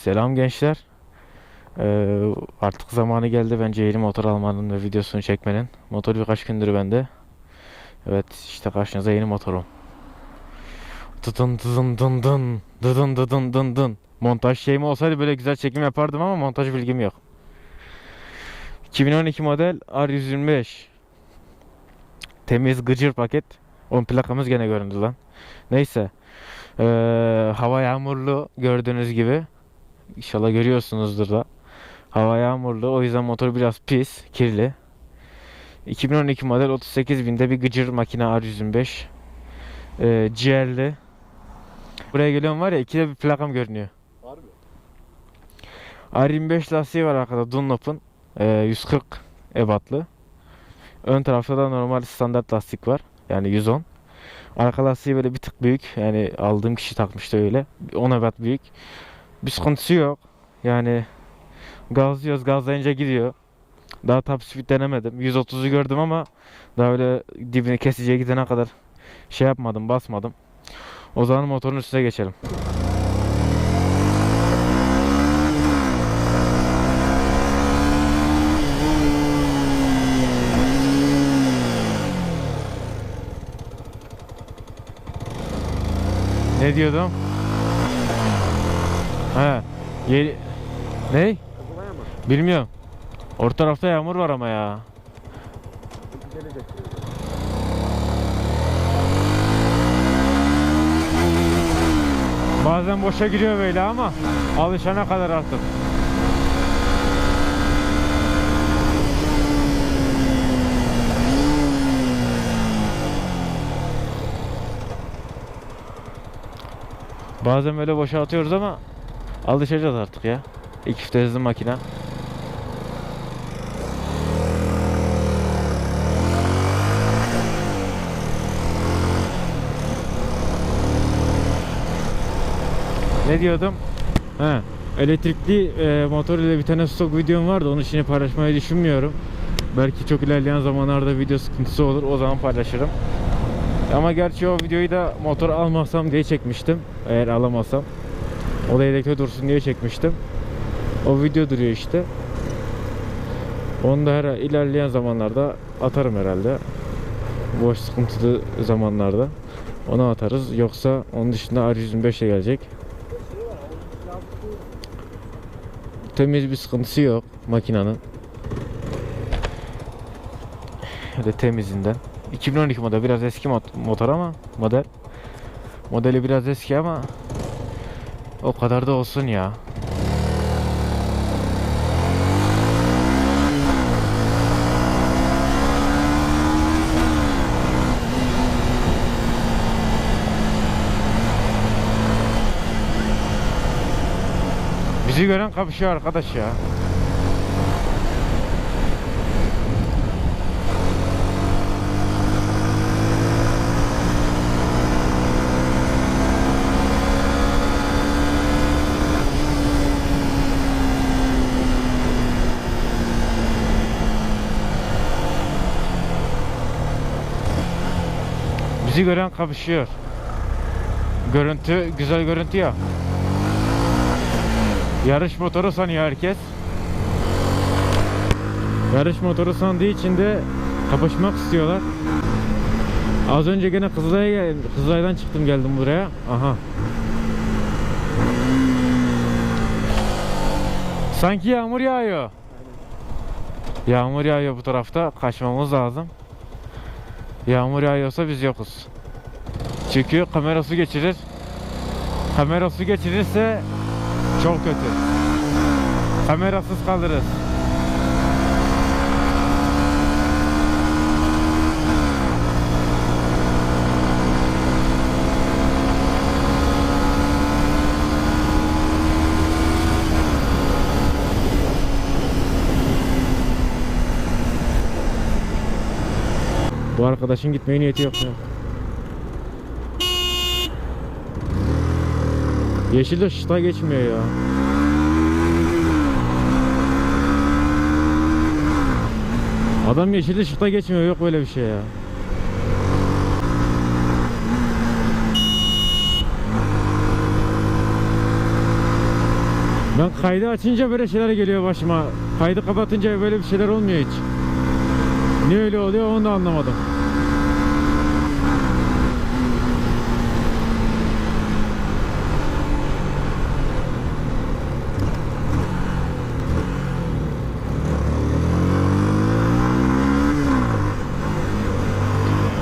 Selam gençler. Ee, artık zamanı geldi bence yeni motor almanın ve videosunu çekmenin. Motor birkaç gündür bende. Evet işte karşınıza yeni motorum. Dıdın dıdın dın dın dıdın dıdın dın dın. Montaj şeyim olsaydı böyle güzel çekim yapardım ama montaj bilgim yok. 2012 model R125. Temiz gıcır paket. Onun plakamız gene göründü lan. Neyse. Ee, hava yağmurlu gördüğünüz gibi. İnşallah görüyorsunuzdur da. Hava yağmurlu. O yüzden motor biraz pis, kirli. 2012 model 38 binde bir gıcır makine R125. Ee, GL'li. Buraya geliyorum var ya ikide bir plakam görünüyor. Harbi. R25 lastiği var arkada Dunlop'un. Ee, 140 ebatlı. Ön tarafta da normal standart lastik var. Yani 110. Arka lastiği böyle bir tık büyük. Yani aldığım kişi takmıştı öyle. 10 ebat büyük. Bir sıkıntısı yok. Yani gazlıyoruz gazlayınca gidiyor. Daha top speed denemedim. 130'u gördüm ama daha öyle dibine kesiciye gidene kadar şey yapmadım basmadım. O zaman motorun üstüne geçelim. Ne diyordum? He. Yeni... Ne? Bilmiyorum. Orta tarafta yağmur var ama ya. Bazen boşa giriyor böyle ama alışana kadar artık. Bazen böyle boşa atıyoruz ama alışacağız artık ya. İki vitesli makine. Ne diyordum? He, elektrikli e, motor ile bir tane stok videom vardı. Onu şimdi paylaşmayı düşünmüyorum. Belki çok ilerleyen zamanlarda video sıkıntısı olur. O zaman paylaşırım. Ama gerçi o videoyu da motor almasam diye çekmiştim. Eğer alamazsam. O da yedekte dursun diye çekmiştim. O video duruyor işte. Onu da her ilerleyen zamanlarda atarım herhalde. Boş sıkıntılı zamanlarda. Onu atarız. Yoksa onun dışında R125 de gelecek. Temiz bir sıkıntısı yok makinenin. Öyle temizinden. 2012 model biraz eski mot- motor ama model. Modeli biraz eski ama o kadar da olsun ya. Bizi gören kapışıyor arkadaş ya. Bizi gören kapışıyor. Görüntü güzel görüntü ya. Yarış motoru sanıyor herkes. Yarış motoru sandığı için de kapışmak istiyorlar. Az önce gene Kızılay'a. Kızılay'dan çıktım geldim buraya. Aha. Sanki yağmur yağıyor. Yağmur yağıyor bu tarafta. Kaçmamız lazım. Yağmur yağıyorsa biz yokuz. Çünkü kamera su geçirir. Kamera su geçirirse çok kötü. Kamerasız kalırız. Bu arkadaşın gitmeye niyeti yok ya. Yeşil ışıkta geçmiyor ya. Adam yeşil ışıkta geçmiyor yok böyle bir şey ya. Ben kaydı açınca böyle şeyler geliyor başıma. Kaydı kapatınca böyle bir şeyler olmuyor hiç. Ne öyle oluyor onu da anlamadım.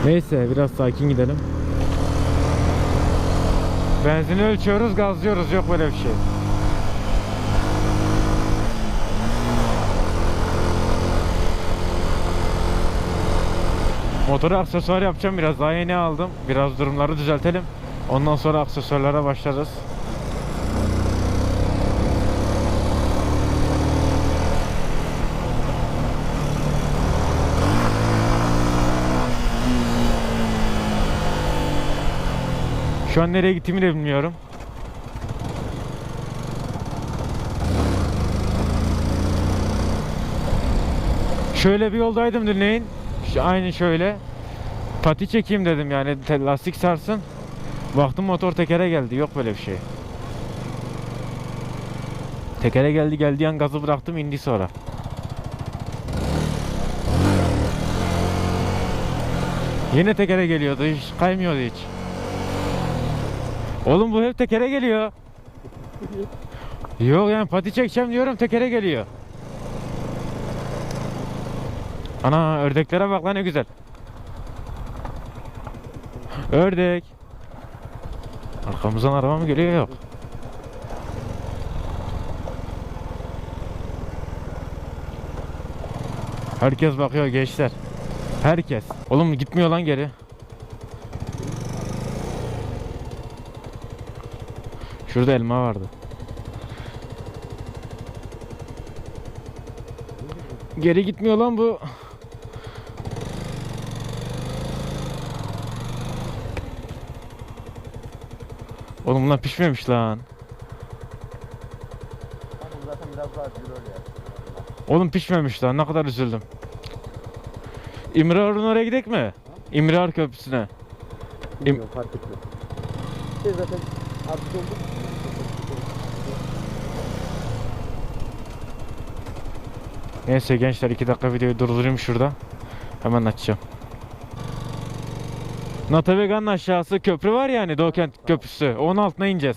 Neyse biraz sakin gidelim. Benzini ölçüyoruz, gazlıyoruz. Yok böyle bir şey. Motora aksesuar yapacağım biraz daha yeni aldım. Biraz durumları düzeltelim. Ondan sonra aksesuarlara başlarız. Şu an nereye gittiğimi de bilmiyorum. Şöyle bir yoldaydım dinleyin. Aynı şöyle. Pati çekeyim dedim yani lastik sarsın. Baktım motor tekere geldi. Yok böyle bir şey. Tekere geldi geldiği an gazı bıraktım indi sonra. Yine tekere geliyordu. Hiç kaymıyordu hiç. Oğlum bu hep tekere geliyor. Yok yani pati çekeceğim diyorum tekere geliyor. Ana ördeklere bak lan ne güzel. Ördek. Arkamızdan araba mı geliyor yok. Herkes bakıyor gençler. Herkes. Oğlum gitmiyor lan geri. Şurada elma vardı. Geri gitmiyor lan bu. Oğlum bunlar pişmemiş lan. Zaten biraz daha acil öyle ya. Oğlum pişmemiş lan. Ne kadar üzüldüm. İmrar'ın oraya gidek mi? İmrar Köprüsü'ne. Bilmiyorum fark etmez. Şey zaten artık oldu. Neyse gençler 2 dakika videoyu durdurayım şurada. Hemen açacağım. Natavega'nın aşağısı köprü var yani Doğukent Köprüsü. Onun altına ineceğiz.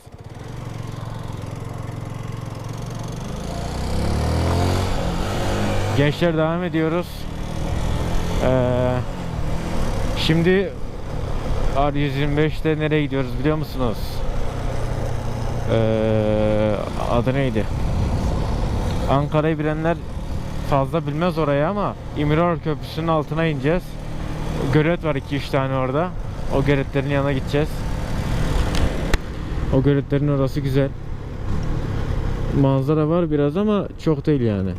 Gençler devam ediyoruz. Ee, şimdi R125'te nereye gidiyoruz biliyor musunuz? Ee, adı neydi? Ankara'yı bilenler fazla bilmez orayı ama İmror Köprüsü'nün altına ineceğiz. Gölet var 2-3 tane orada. O göletlerin yanına gideceğiz. O göletlerin orası güzel. Manzara var biraz ama çok değil yani.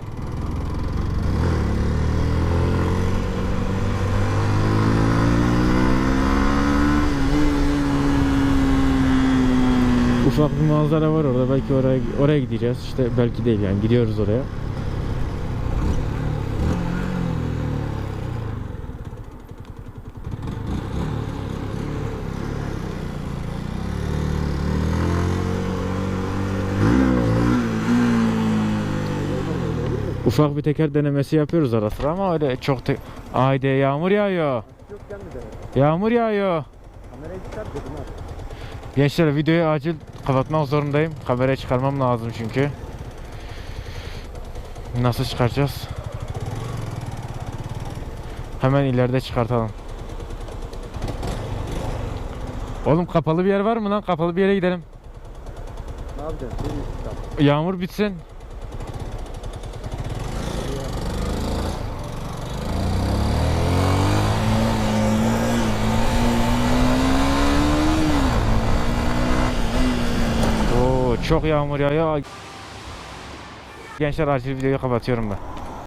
Ufak bir manzara var orada. Belki oraya oraya gideceğiz. İşte belki değil yani gidiyoruz oraya. Ufak bir teker denemesi yapıyoruz ara sıra ama öyle çok te... Haydi yağmur yağıyor. Yokken mi? Yağmur yağıyor. Kamerayı dedim. Gençler videoyu acil kapatmak zorundayım. Kamerayı çıkarmam lazım çünkü. Nasıl çıkaracağız? Hemen ileride çıkartalım. Oğlum kapalı bir yer var mı lan? Kapalı bir yere gidelim. Ne çıkart. Yağmur bitsin. Çok yağmur yağıyor. Gençler acil videoyu kapatıyorum ben.